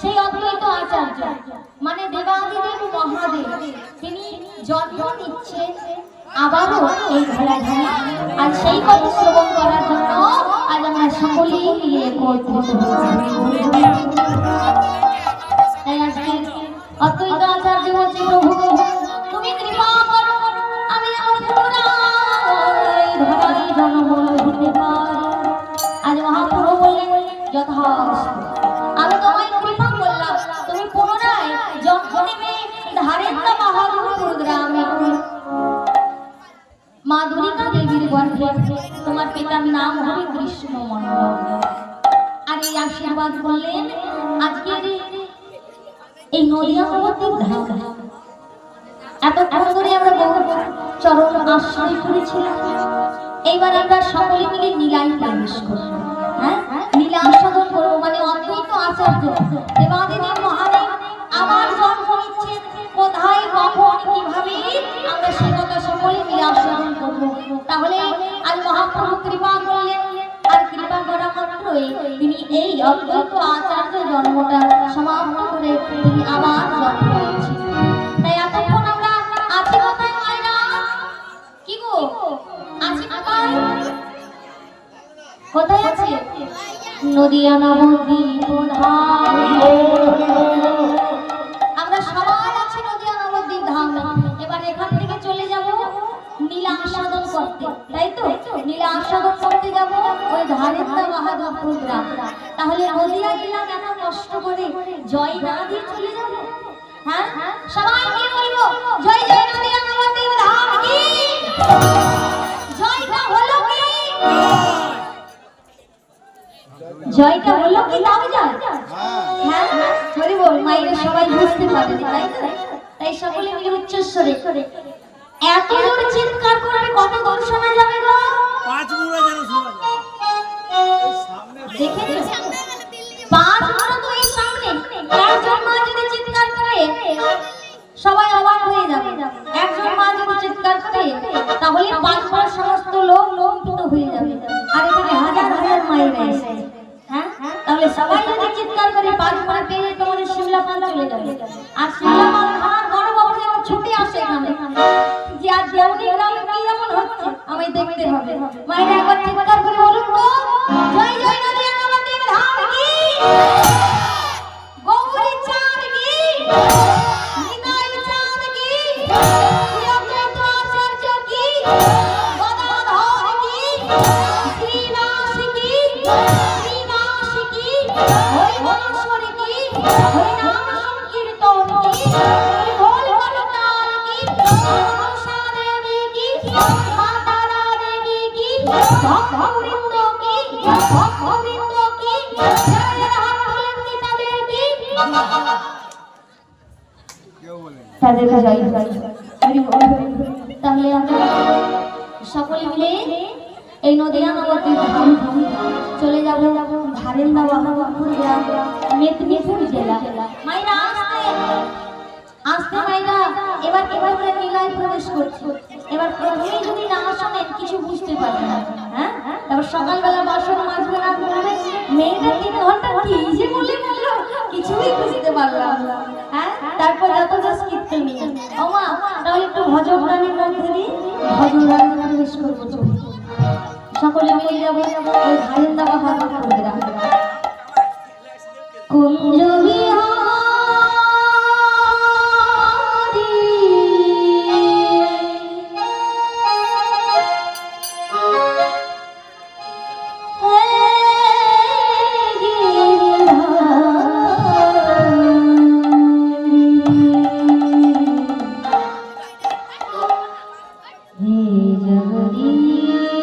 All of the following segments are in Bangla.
সেই অদ্বৈত আচার্য মানে দেবাদিদেব মহাদেব, তিনি জন্ম নিচ্ছেন আবারও এই ধরাধামে আর সেই কথা শ্রবণ করার জন্য আজ আমরা সকলেই মিলে একত্রিত তাই অদ্বৈত আচার্য বলছে, প্রভু, তুমি কৃপা করো, আমি পুনরায় ধরায় হতে পারি। আজ মহাপ্রভু বললেন, যথার্থ। তোমার পিতার নাম হরে কৃষ্ণ মন্ডল আর এই আশীর্বাদ করলেন আজকের এই নদিয়া নবদ্বীপ ধাম ধরে আমরা বহু চরণ আশ্রয় করেছিলাম। এইবার আমরা সকলে মিলে নীলাই প্রবেশ করব। হ্যাঁ? মানে অদ্বৈত আচার্য মহাদেব, আমার জন্ম নিচ্ছেন, কোথায়, কখন, কীভাবে? তাহলে আজ মহাপ্রভু কৃপা করলেন, আর কৃপা করা মাত্রই তিনি এই অদ্বৈত আচার্য জন্মটা সমাপ্ত করে তিনি আবার জন্ম কোথায় আছি? নদিয়া নবদ্বীপ ধাম। করতে তাই তো? নীলা আস্বাদন করতে যাব, ওই ধারেন্দা বাহাদুরপুর গ্রাম তাহলে নদিয়া গেলাম এত কষ্ট করে? জয় না দিয়ে চলে যাব? হ্যাঁ? সবাই কি বলব? জয় জয় নদিয়া নবদ্বীপ ধাম কি? জয়টা হলো কি? জয়টা হলো কি দাও যায় হ্যাঁ? হরি বল মায়েরা সবাই বুঝতে পারবে, তাই তো? তাই সকলে মিলে উচ্চস্বরে। এত জোরে চিৎকার করবে কত দূর শোনা যাবে গো? পাঁচ মুড়া যেন শোনা Thank you. 这里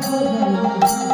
Oh,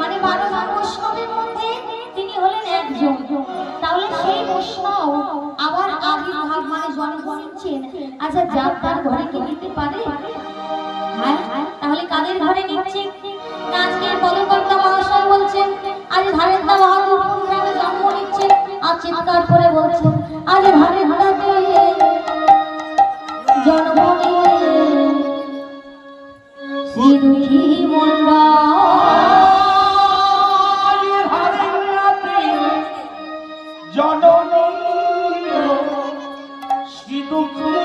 মানে বারো জন বৈষ্ণবের মধ্যে তিনি হলেন একজন। তাহলে সেই বৈষ্ণব আবার আবির্ভাব মানে জন্ম নিচ্ছেন। আচ্ছা যার তার ঘরে কি আজ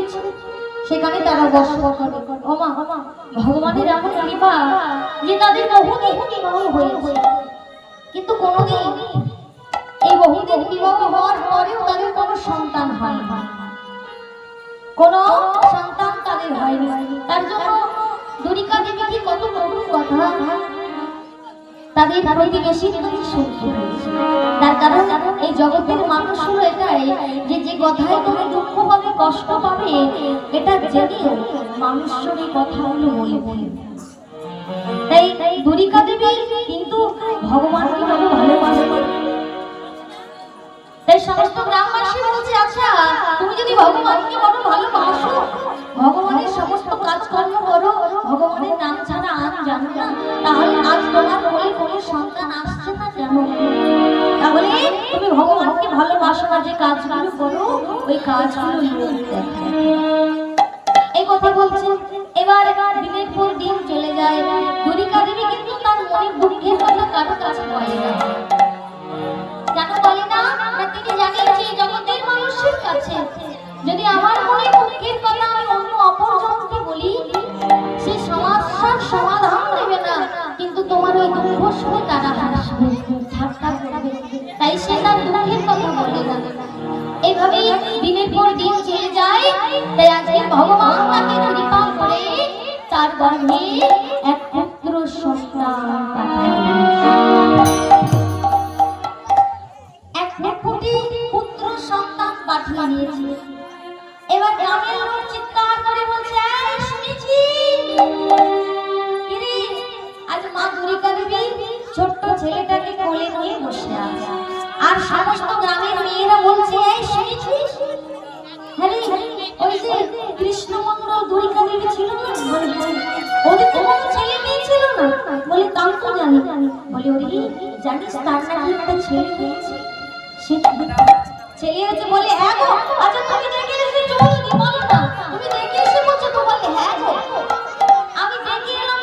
করেছে। সেখানে তারা বসবাস করে। ওমা, ভগবানের এমন কৃপা যে তাদের বহুদিন হয়েছে কিন্তু কোনোদিন এই বহুদিন বিবাহ হওয়ার পরেও তাদের কোনো সন্তান হয় না কোনো সন্তান তাদের হয়নি। তার জন্য দুরিকা দেবী কি কত করুণ কথা তাদের প্রতিবেশী প্রতি শুনতে হয়েছে। তার কারণ এই জগতের মানুষ হলো এটাই যে যে কথায় তুমি দুঃখ পাবে, কষ্ট পাবে, এটা জেনেও মানুষের এই কথাগুলো বলবে তাই দুরিকা দেবী কিন্তু ভগবানকে বড় ভালোবাসে তাই সমস্ত গ্রামবাসী বলছে আচ্ছা তুমি যদি ভগবানকে বড় ভালোবাসো সন্তান আসছে না কেন? তুমি ভগবানকে ভালোবাসো না যে কাজগুলো করো ওই কাজগুলো লোক আজকে ভগবান তাকে কৃপা করে। তার গর্ভে এক পুত্র সন্তান। যে কৃষ্ণমন্ডল দুরিকা ছিল বলে, ওদের তো কোনো না? বলে তাও তো জানি বলে ওরে জানিস তার নাকি একটা ছেলে হয়েছে? সে বলে? হ্যাঁ আচ্ছা বলো হ্যাঁ আমি দেখে এলাম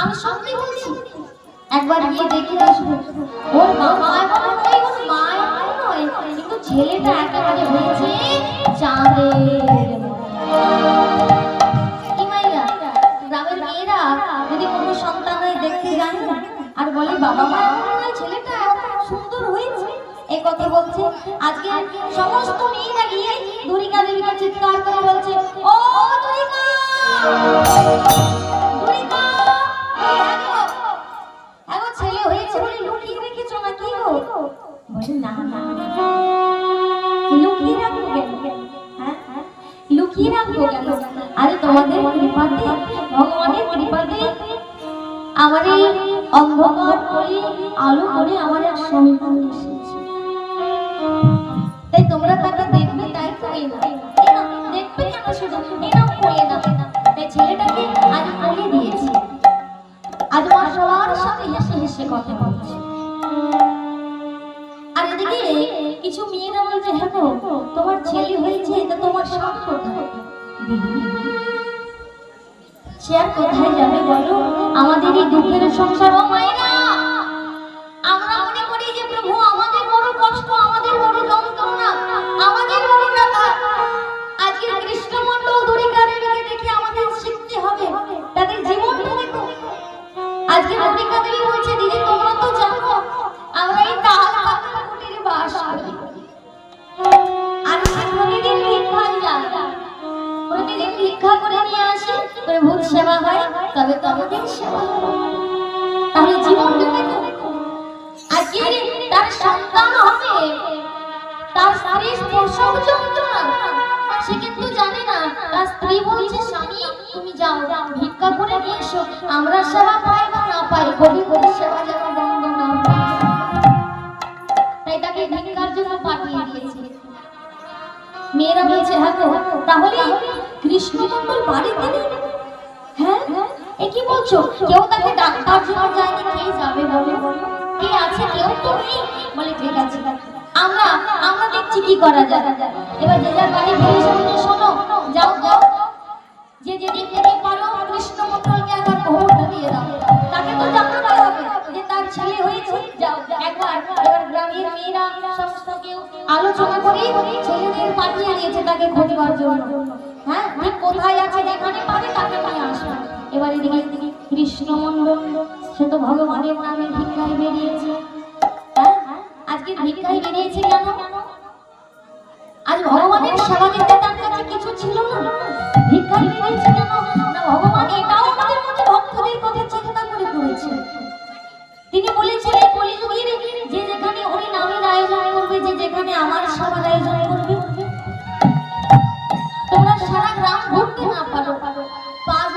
আমি সত্যি বলছি একবার গিয়ে দেখে আসব ওর ওর মা এমন নয় কিন্তু ছেলেটা একেবারে হয়েছে চাঁদের গ্রামের মেয়েরা যদি কোনো সন্তান হয় দেখতে যান আর বলে, বাবা মা ছেলেটা সুন্দর হয়েছে। এই কথা বলছে। আজকে সমস্ত মেয়েরা গিয়ে দুরিকা দেবীকে চিৎকার করে বলছে, ও দুরিকা আরে কৃপাতে, ভগবানের কৃপাতে আমার এই অন্ধকার করে আলো করে আমার এক সন্তান এসেছে। তাই তোমরা তাকে দেখবে, তাই এই না। দেখবে কেন শুধু? এরকম বলে না? তাই ছেলেটাকে আজ বলে দিয়েছি। আজ মা সবার সাথে হেসে হেসে কথা বলছে। আর এদিকে কিছু মেয়েরা বলছে হ্যাঁ তোমার ছেলে হয়েছে তা তোমার স্বামী সে আর কোথায় যাবে বলো? আমাদের এই দুঃখের সংসার ও মায়েরা আমাদের সেবা। তাহলে জীবনটা দেখো। আজকে তার সন্তান হবে। তার স্ত্রীর প্রসব যন্ত্রণা। সে কিন্তু জানে না। তার স্ত্রী বলছে, স্বামী, তুমি যাও, ভিক্ষা করে নিয়ে আমরা সেবা পাই বা না পাই। গরিব সেবা যেন বন্ধ না তাই তাকে ভিক্ষার জন্য পাঠিয়ে দিয়েছে। মেয়েরা বলছে হ্যাঁ তাহলে কৃষ্ণমন্ডল বাড়িতে নেই? এ কি বলছো? কেউ তাকে ডাক্তার জন্য যায়নি কে যাবে বলো? কে আছে কেউ? তো বলে, ঠিক আছে। আমরা আমরা দেখছি কি করা যায়। এবার যে যার বাড়ি ফিরে এসে শোনো, যাও যাও যে যেদিন থেকে পারো কৃষ্ণ মন্ডলকে একবার খবরটা দিয়ে দাও। তাকে তো জানাতে হবে যে তার ছেলে হয়েছে। যাও, একবার। এবার গ্রামের মেয়েরা সমস্ত কেউ আলোচনা করে ছেলেদের পাঠিয়ে দিয়েছে তাকে খোঁজবার জন্য। হ্যাঁ? কোথায় আছে, যেখানে পাবে তাকে নিয়ে আসবে। এবার এদিকে কৃষ্ণ মন্ডল সে তো ভগবানের নামে ভিক্ষায় বেরিয়েছে। হ্যাঁ? আজকে ভিক্ষায় বেরিয়েছে কেন? আজ ভগবানের সেবা তার কাছে কিছু ছিল না। ভিক্ষায় বেরিয়েছে কেন? ভক্তদের করে তিনি কলিযুগের যে যেখানে নামের আয়োজন করবে, যে যেখানে আমার আয়োজন করবে, তোমরা সারা গ্রাম ঘুরতে না পারো।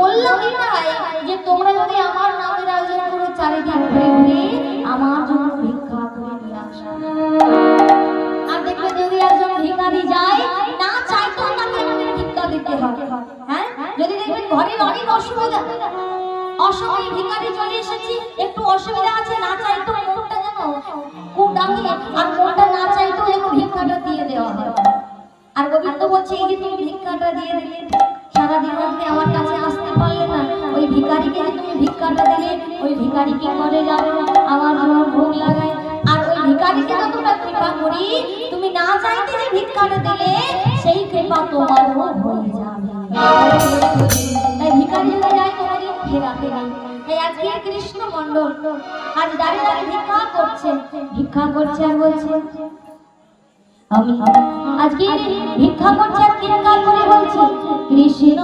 বললাম এটাই যে তোমরা যদি আমার নামের আয়োজন করো চারিদিক ঘুরে আমার জন্য ভিক্ষা করে নিয়ে আর দেখবে যদি একজন ভিখারি যায়, না চাইতো তাকে ভিক্ষা দিতে হবে হ্যাঁ? যদি দেখবেন ঘরের অনেক অসুবিধা। অসময়ে ভিখারি চলে এসেছি, একটু অসুবিধা আছে, না চাইতো মনটা যেন খুব আর মনটা না চাইতো যেন ভিক্ষাটা দিয়ে দেওয়া হয়। আর গোবিন্দ বলছে, এই যে তুমি ভিক্ষাটা দিয়ে দিলে। ভিক্ষাটা দিলে, ওই আমার জন্য ভোগ লাগায়। আর ওই কৃপা করি, তুমি না চাইতে যে ভিক্ষাটা দিলে, সেই কৃপা হয়ে যাবে। যদি যায় আজকে কৃষ্ণ আজ দাঁড়িয়ে দাঁড়িয়ে ভিক্ষা করছে। ভিক্ষা করছে আর বলছে, আমি আজকে ভিক্ষা করছে আর করে বলছে, কৃষ্ণ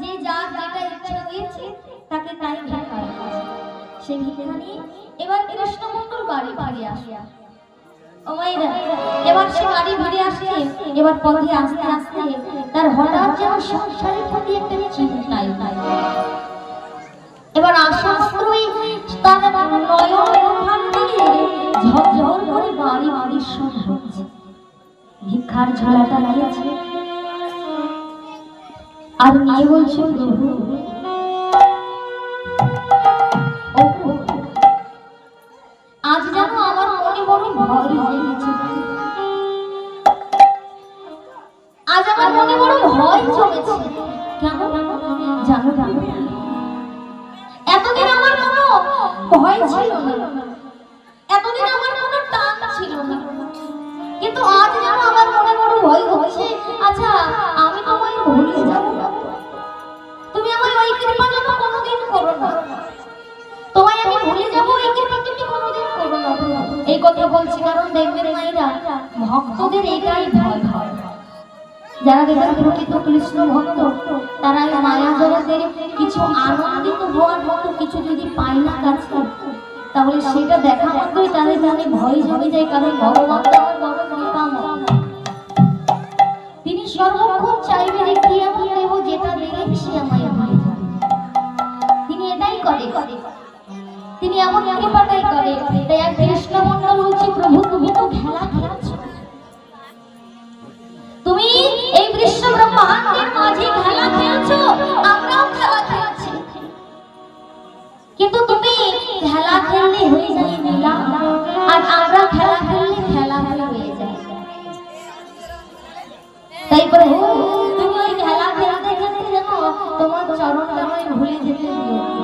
যে যার যেটা ইচ্ছা দিয়েছে তাকে তাই ভিক্ষা সে ভিক্ষা নিয়ে এবার কৃষ্ণ মন্ডল বাড়ি বাড়ি আসে। ও এবার সে বাড়ি ফিরে আসে, এবার পথে আস্তে আস্তে তার হঠাৎ যেন সংসারের প্রতি একটা চিন্তাই এবার আসা মাত্রই তার নয়ন ওখান থেকে ঝরঝর করে বাড়ি বাড়ি শোনা হচ্ছে। ভিক্ষার ঝোলাটা লাগিয়েছে আর বলছে প্রভু। আজ আমার মনে ভয় আজ আমার মনে ভয় কেন জানো জানো এতদিন আমার কোনো ভয় ছিল না। এতদিন আমার কোনো টান ছিল না। কিন্তু আজ যেন আমার মনে বড় ভয় হচ্ছে আচ্ছা আমি তোমায় ভুলে এই কথা বলছি কারণ দেখবেন মায়েরা, ভক্তদের এটাই ভয় হয় যারা দেখবেন প্রকৃত কৃষ্ণ ভক্ত, তারা মায়া জগতের কিছু আনন্দিত হওয়ার মতো কিছু যদি পায় না কাছে তাহলে সেটা দেখা মাত্রই তাদের মনে ভয় জমে যায় কারণ ভগবান তিনি সর্বক্ষণ চাইবে যে এমন দেব যেটা দিলে সে আমায় ভয় তিনি এটাই করে করে। তিনি এমন কৃপাটাই করে তাই এক কৃষ্ণ মন্ডল বলছি প্রভু, তুমি তো খেলা খেলছো তুমি এই বিশ্ব ব্রহ্মাণ্ডের মাঝে খেলা খেলছো, আমরাও খেলা খেলছি। কিন্তু তুমি খেলা খেললে হয়ে যায় নীলা আর আমরা খেলা খেললে খেলা হয়ে যায়। তাই প্রভু, তুমি ওই খেলা খেলতে খেলতে জানো তোমার চরণটা আমায় ভুলে যেতে দিও।